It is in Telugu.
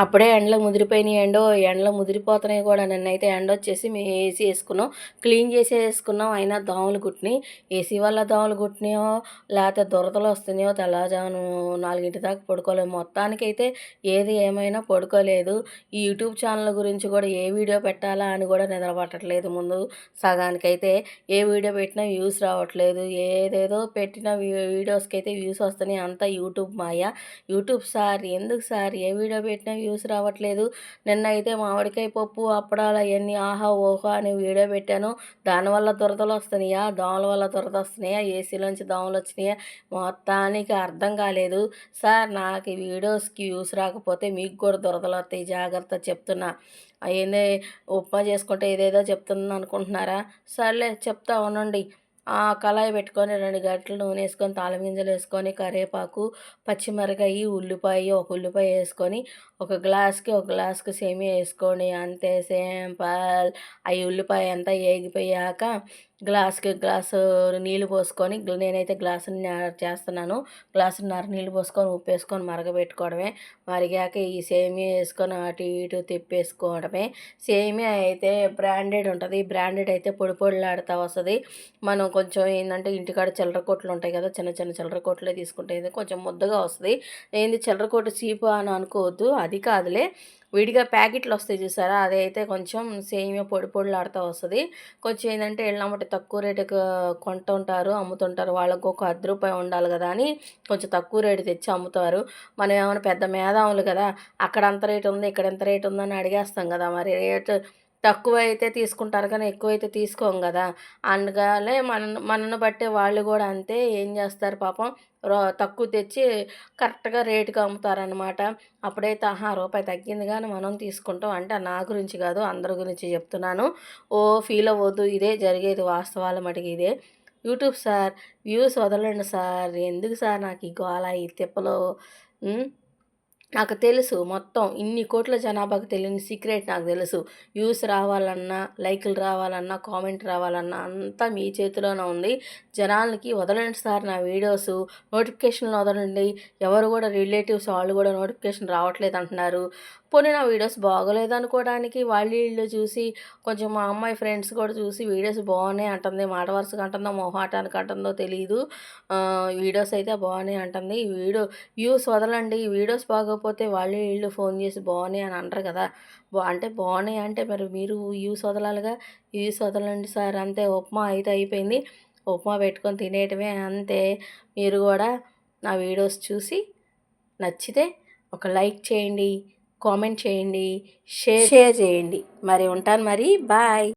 అప్పుడే ఎండలు ముదిరిపోయినాయి ఎండో ఎండలు ముదిరిపోతున్నాయి కూడా. నిన్నైతే ఎండ వచ్చేసి మేము ఏసీ వేసుకున్నాం. క్లీన్ చేసి వేసుకున్నాం. అయినా దోమలు కుట్టినాయి. ఏసీ వల్ల దోమలు కుట్టినాయో లేకపోతే దురదలు వస్తున్నాయో తెల్లవారుజామున నాలుగింటి దాకా పడుకోలేము. మొత్తానికి అయితే ఏది ఏమైనా పడుకోలేదు. ఈ యూట్యూబ్ ఛానల్ గురించి కూడా ఏ వీడియో పెట్టాలా అని కూడా నిద్రపట్టట్లేదు ముందు సగానికైతే. ఏ వీడియో పెట్టినా వ్యూస్ రావట్లేదు. ఏదేదో పెట్టిన వీడియోస్కి అయితే వ్యూస్ వస్తున్నాయి. అంతా యూట్యూబ్ మాయ. యూట్యూబ్ సార్ ఎందుకు సార్? ఏ వీడియో పెట్టినా వ్యూస్ రావట్లేదు. నిన్న అయితే మామిడికాయ పప్పు అప్పడాలు అవన్నీ ఆహా ఓహో అని వీడియో పెట్టాను. దానివల్ల దురదలు వస్తున్నాయా? దోమల వల్ల దురద వస్తున్నాయా? ఏసీలోంచి దోమలు వచ్చినాయా? మొత్తానికి అర్థం కాలేదు. సార్ నాకు ఈ వీడియోస్కి వ్యూస్ రాకపోతే మీకు కూడా దురదలు వస్తాయి. జాగ్రత్త చెప్తున్నా. ఏందే ఉప్మా చేసుకుంటే ఏదేదో చెప్తుంది అనుకుంటున్నారా సర్లే చెప్తా ఉండండి. కళాయి పెట్టుకొని రెండు గంటలు నూనె వేసుకొని తాళగింజలు వేసుకొని కరివేపాకు పచ్చిమిరకాయ ఉల్లిపాయ ఒక ఉల్లిపాయ వేసుకొని ఒక గ్లాస్కి ఒక గ్లాస్కి సేమియా వేసుకొని అంతే సింపల్. అవి ఉల్లిపాయ అంతా వేగిపోయాక గ్లాస్కి గ్లాసు నీళ్ళు పోసుకొని నేనైతే గ్లాసున్నర చేస్తున్నాను. గ్లాసున్నర నీళ్ళు పోసుకొని ఉప్పు వేసుకొని మరగబెట్టుకోవడమే. మరిగాక ఈ సేమియా వేసుకొని అటు ఇటు తిప్పేసుకోవడమే. సేమియా అయితే బ్రాండెడ్ ఉంటుంది. బ్రాండెడ్ అయితే పొడి పొడిలాడుతూ వస్తుంది. మనం కొంచెం ఏంటంటే ఇంటికాడ చిల్లర కొట్లు ఉంటాయి కదా చిన్న చిన్న చిల్లర కొట్లే తీసుకుంటే కొంచెం ముద్దగా వస్తుంది. ఏంది చిల్లర కొట్టు చీపు అని అనుకోవద్దు. అది కాదులే. విడిగా ప్యాకెట్లు వస్తాయి చూసారా? అదైతే కొంచెం సేమియా పొడి పొడిలాడుతూ వస్తుంది. కొంచెం ఏంటంటే వెళ్ళినమ్మటి తక్కువ రేటుకు కొంటుంటారు అమ్ముతుంటారు. వాళ్ళకు ఒక అర్ధ రూపాయి ఉండాలి కదా అని కొంచెం తక్కువ రేటు తెచ్చి అమ్ముతారు. మనం ఏమైనా పెద్ద మేధావులు కదా అక్కడ అంత రేటు ఉంది ఇక్కడ ఎంత రేటు ఉందని అడిగేస్తాం కదా. మరి రేటు తక్కువ అయితే తీసుకుంటారు కానీ ఎక్కువ అయితే తీసుకోం కదా. అందుకనే మన మనను బట్టే వాళ్ళు కూడా అంతే ఏం చేస్తారు పాపం. తక్కువ తెచ్చి కరెక్ట్గా రేటుకి అమ్ముతారనమాట అప్పుడైతే ఆహా రూపాయి తగ్గింది కానీ మనం తీసుకుంటాం అంటే నా గురించి కాదు అందరి గురించి చెప్తున్నాను. ఓ ఫీల్ అవ్వద్దు. ఇదే జరిగేది వాస్తవాల మటుకు ఇదే. యూట్యూబ్ సార్ వ్యూస్ వదలండి సార్. ఎందుకు సార్ నాకు ఈ గోళ ఈ తిప్పలో? నాకు తెలుసు మొత్తం. ఇన్ని కోట్ల జనాభాకు తెలియని సీక్రెట్ నాకు తెలుసు. వ్యూస్ రావాలన్నా లైకులు రావాలన్నా కామెంట్ రావాలన్నా అంతా మీ చేతిలోనే ఉంది. జనాలకి వదలండి సార్ నా వీడియోస్. నోటిఫికేషన్లు వదలండి. ఎవరు కూడా రిలేటివ్స్ వాళ్ళు కూడా నోటిఫికేషన్ రావట్లేదు అంటున్నారు. పోనీ నా వీడియోస్ బాగోలేదు అనుకోవడానికి వాళ్ళు వీళ్ళు చూసి కొంచెం మా అమ్మాయి ఫ్రెండ్స్ కూడా చూసి వీడియోస్ బాగున్నాయి అంటుంది. మాట వరుసగా అంటుందో మొహాటానికి అంటుందో తెలియదు వీడియోస్ అయితే బాగున్నాయి అంటుంది. ఈ వీడియో వ్యూస్ వదలండి. వీడియోస్ బాగా బాగోకపోతే వాళ్ళు వీళ్ళు ఫోన్ చేసి బాగున్నాయి అని అంటారు కదా. అంటే బాగున్నాయి అంటే మరి మీరు యూస్ వదలాలిగా వ్యూస్ వదలండి సార్ అంతే ఉప్మా అయితే అయిపోయింది. ఉప్మా పెట్టుకొని తినేయటమే అంతే. మీరు కూడా నా వీడియోస్ చూసి నచ్చితే ఒక లైక్ చేయండి కామెంట్ చేయండి షేర్ షేర్ చేయండి. మరి ఉంటాను మరి. బాయ్.